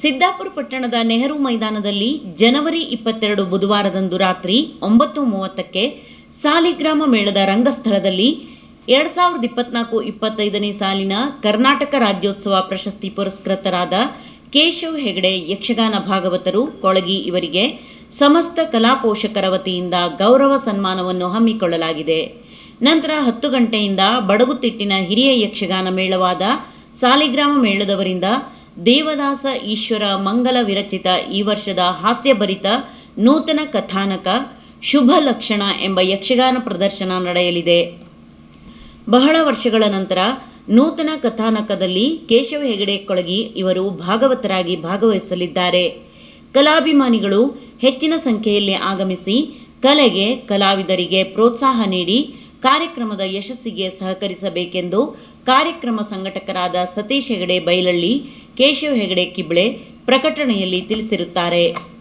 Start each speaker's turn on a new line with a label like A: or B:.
A: ಸಿದ್ದಾಪುರ ಪಟ್ಟಣದ ನೆಹರು ಮೈದಾನದಲ್ಲಿ ಜನವರಿ ಇಪ್ಪತ್ತೆರಡು ಬುಧವಾರದಂದು ರಾತ್ರಿ ಒಂಬತ್ತು ಮೂವತ್ತಕ್ಕೆ ಸಾಲಿಗ್ರಾಮ ಮೇಳದ ರಂಗಸ್ಥಳದಲ್ಲಿ ಎರಡು ಸಾವಿರದ ಇಪ್ಪತ್ನಾಲ್ಕು ಇಪ್ಪತ್ತೈದನೇ ಸಾಲಿನ ಕರ್ನಾಟಕ ರಾಜ್ಯೋತ್ಸವ ಪ್ರಶಸ್ತಿ ಪುರಸ್ಕೃತರಾದ ಕೇಶವ್ ಹೆಗಡೆ ಯಕ್ಷಗಾನ ಭಾಗವತರು ಕೊಳಗಿ ಇವರಿಗೆ ಸಮಸ್ತ ಕಲಾ ಪೋಷಕರ ವತಿಯಿಂದ ಗೌರವ ಸನ್ಮಾನವನ್ನು ಹಮ್ಮಿಕೊಳ್ಳಲಾಗಿದೆ. ನಂತರ ಹತ್ತು ಗಂಟೆಯಿಂದ ಬಡಗುತಿಟ್ಟಿನ ಹಿರಿಯ ಯಕ್ಷಗಾನ ಮೇಳವಾದ ಸಾಲಿಗ್ರಾಮ ಮೇಳದವರಿಂದ ದೇವದಾಸ ಈಶ್ವರ ಮಂಗಲ ವಿರಚಿತ ಈ ವರ್ಷದ ಹಾಸ್ಯಭರಿತ ನೂತನ ಕಥಾನಕ ಶುಭ ಲಕ್ಷಣ ಎಂಬ ಯಕ್ಷಗಾನ ಪ್ರದರ್ಶನ ನಡೆಯಲಿದೆ. ಬಹಳ ವರ್ಷಗಳ ನಂತರ ನೂತನ ಕಥಾನಕದಲ್ಲಿ ಕೇಶವ ಹೆಗಡೆ ಕೊಳಗಿ ಇವರು ಭಾಗವತರಾಗಿ ಭಾಗವಹಿಸಲಿದ್ದಾರೆ. ಕಲಾಭಿಮಾನಿಗಳು ಹೆಚ್ಚಿನ ಸಂಖ್ಯೆಯಲ್ಲಿ ಆಗಮಿಸಿ ಕಲೆಗೆ, ಕಲಾವಿದರಿಗೆ ಪ್ರೋತ್ಸಾಹ ನೀಡಿ ಕಾರ್ಯಕ್ರಮದ ಯಶಸ್ಸಿಗೆ ಸಹಕರಿಸಬೇಕೆಂದು ಕಾರ್ಯಕ್ರಮ ಸಂಘಟಕರಾದ ಸತೀಶ್ ಹೆಗಡೆ ಬೈಲಳ್ಳಿ ಕೇಶವ್ ಹೆಗಡೆ ಕಿಬ್ಳೆ ಪ್ರಕಟಣೆಯಲ್ಲಿ ತಿಳಿಸಿರುತ್ತಾರೆ.